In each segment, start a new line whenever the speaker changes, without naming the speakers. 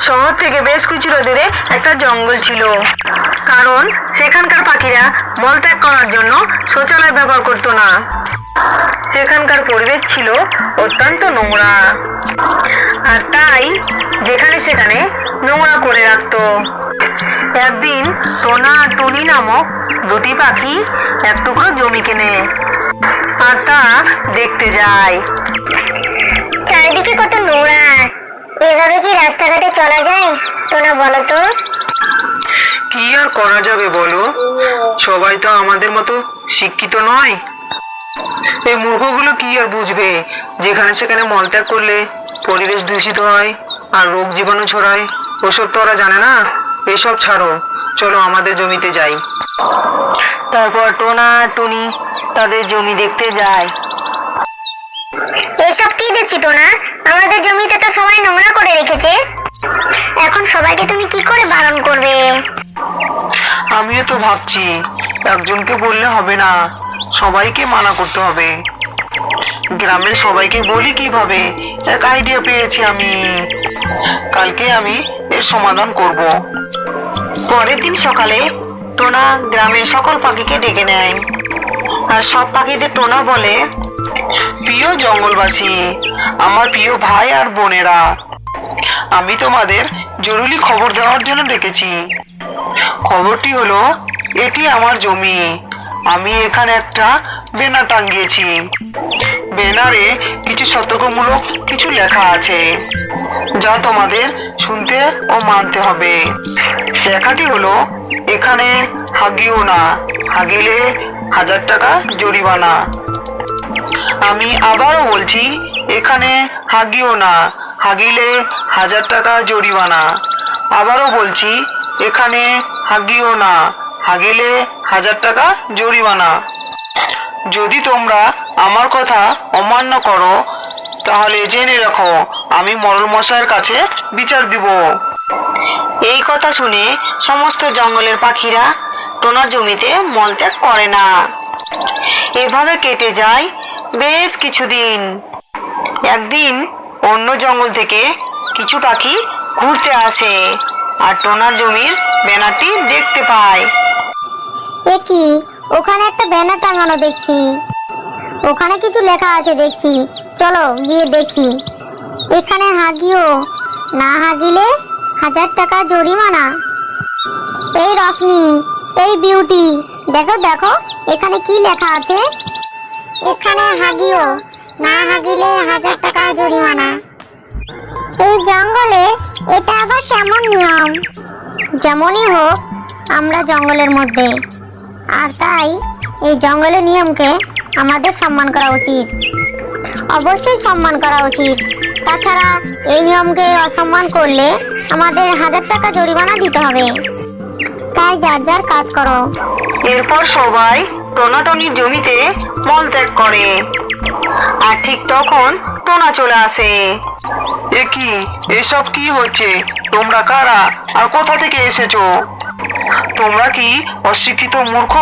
শহর থেকে বেশ কিছুটা দূরে একটা জঙ্গল ছিল। কারণ সেখানকার পাখিরা মলত্যাগ করার জন্য শৌচালয় ব্যবহার করতো না। সেখানকার পরিবেশ ছিল অত্যন্ত নোংরা। আর তাই যেখানে সেখানে নোংরা করে রাখতো। একদিন টোনা আর টুনি নামক দুটি পাখি এক টুকরো জমি কেনে আর তা দেখতে যায়।
চারিদিকে কত নোংরা। এভাবে কি রাস্তাঘাটে চলা যায়? তোরা বলো তো।
কি আর করা যাবে বলো? সবাই তো আমাদের মতো শিক্ষিত নয়। এই মূর্খগুলো কি আর বুঝবে? যেখানে সেখানে মলত্যাগ করলে পরিবেশ দূষিত হয় আর রোগ জীবাণু ছড়ায়। ওসব তো ওরা জানে না। এসব ছাড়ো। চলো আমাদের জমিতে যাই। তারপর টোনা টুনি তাদের জমি দেখতে যায়।
এসব কি দেখছি টোনা? আমাদের জমিতে তো সবাই নোংরা করে রেখেছে। এখন সবাইকে তুমি কি করে বারণ করবে?
আমিও তো ভাবছি, একজনকে বললে হবে না, সবাইকে মানা করতে হবে। গ্রামের সবাইকে বলি কীভাবে? এক আইডিয়া পেয়েছি আমি। কালকে আমি এর সমাধান করব। পরের দিন সকালে টোনা গ্রামের সকল পাখিকে ডেকে নেয়। আর সব পাখিদের টোনা বলে প্রিয় জঙ্গলবাসী, আমার প্রিয় ভাই আর বোনেরা, আমি তোমাদের জরুরি খবর দেওয়ার জন্য ডেকেছি। খবরটি হলো, এটি আমার জমি। আমি এখানে একটা ব্যানার টাঙ্গিয়েছি ব্যানারে কিছু সতর্কমূলক কিছু লেখা আছে, যা তোমাদের শুনতে ও মানতে হবে। লেখাটি হলো, এখানে হাগিও না, হাগিলে হাজার টাকা জরিমানা। আমি আবারও বলছি, এখানে হাগিও না। হাগিলে হাজার টাকা জরিমানা। আবারও বলছি, এখানে হাগিও না। হাগিলে হাজার টাকা জরিমানা। যদি তোমরা আমার কথা অমান্য করো, তাহলে জেনে রাখো, আমি মরল মশাইয়ের কাছে বিচার দিব। এই কথা শুনে সমস্ত জঙ্গলের পাখিরা টোনার জমিতে মলত্যাগ করে না। এভাবে কেটে যায় বেশ কিছুদিন। একদিন অন্য জঙ্গল থেকে কিছু পাখি ঘুরতে আসে আর টোনার জমির ব্যানারটি দেখতে পায়।
এ কি? ওখানে একটা ব্যানার টাঙানো দেখছি। ওখানে কিছু লেখা আছে দেখছি। চলো গিয়ে দেখি। এখানে হাগিও। না হাগিলে হাজার টাকা জরিমানা। এই রশ্মি, এই বিউটি, দেখো দেখো, এখানে কি লেখা আছে? এখানে হাগিও। না হাগিলে হাজার টাকা জরিমানা। এই জঙ্গলে এটা আবার কেমন নিয়ম? যেমনই হোক, আমরা জঙ্গলের মধ্যে। আর তাই, এই জঙ্গলের নিয়মকে আমাদের সম্মান করা উচিত। অবশ্যই সম্মান করা উচিত। তাছাড়া এই নিয়মকে অসম্মান করলে আমাদের হাজার টাকা জরিমানা দিতে হবে। তাই যার যার কাজ করো।
এরপর সবাই টোনাটনির জমিতে মলত্যাগ করে। আর ঠিক তখন টোনা চলে আসে। এ কি? এসব কি হচ্ছে? তোমরা কারা? আর কোথা থেকে এসেছ? তোমরা কি অশিক্ষিত মূর্খ?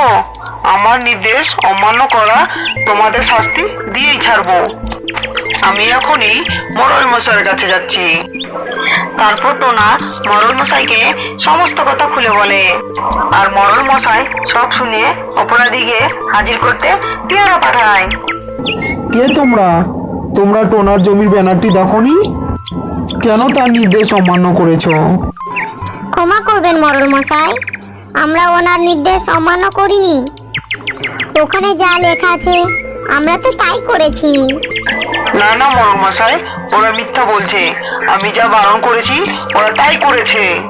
আমার নির্দেশ অমান্য করা তোমাদের শাস্তি দিয়েই ছাড়বো। আমি এখনই মরল মশাইয়ের কাছে যাচ্ছি। তারপর টোনা মরল মশাইকে সমস্ত কথা খুলে বলে। আর মরল মশাই সব শুনে অপরাধীকে হাজির করতে পেয়ারা পাঠায়।
কে তোমরা? তোমরা টোনার জমির ব্যানারটি দেখনি? কেন তার নির্দেশ অমান্য করেছ?
ক্ষমা করবেন মরল মশাই আমরা ওনার নির্দেশ অমান্য করিনি। ওখানে যা লেখা আছে আমরা তো তাই করেছি।
না না মরল মশাই ওরা মিথ্যা বলছে। আমি যা বারণ করেছি ওরা তাই করেছে।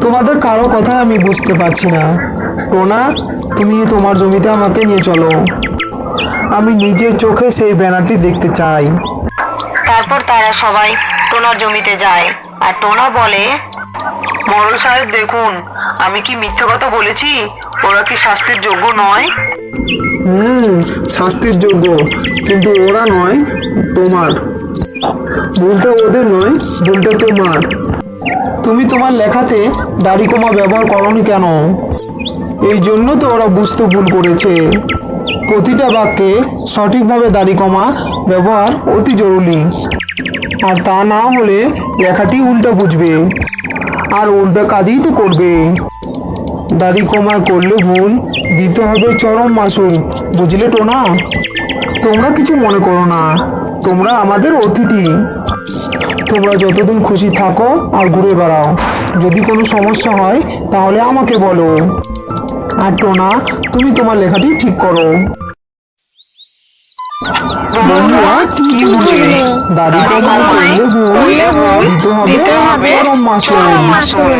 তোমাদের কারও কথা আমি বুঝতে পারছি না। টোনা তুমি তোমার জমিতে আমাকে নিয়ে চলো। আমি নিজের চোখে সেই ব্যানারটি দেখতে চাই।
তারপর তারা সবাই টোনার জমিতে যায়। আর টোনা বলে মরল সাহেব দেখুন আমি কি মিথ্যা কথা বলেছি? ওরা কি শাস্তির যোগ্য নয়?
হুম, শাস্তির যোগ্য। কিন্তু ওরা নয়, তোমার। ভুলটা ওদের নয়, ভুলটা তোমার। তুমি তোমার লেখাতে দাড়ি কমা ব্যবহার করনি কেন? এই জন্য তো ওরা বুঝতে ভুল করেছে। প্রতিটা বাক্যে সঠিকভাবে দাড়ি কমা ব্যবহার অতি জরুরি। আর তা না হলে লেখাটি উল্টো বুঝবে। আর উল্টো কাজই তো করবে। দাড়ি কমা করলে ভুল দিতে হবে চরম মাসুল বুঝলে তো না তোমরা কিছু মনে করো না তোমরা আমাদের অতিথি। তোমরা যতদিন খুশি থাকো আর ঘুরে বেড়াও যদি কোনো সমস্যা হয় তাহলে আমাকে বলো। আর টোনা তুমি তোমার লেখাটি ঠিক করো। বন্ধুরা কি বুঝলে দাড়ি কমা করলে ভুল দিতে হবে চরম
মাসুল।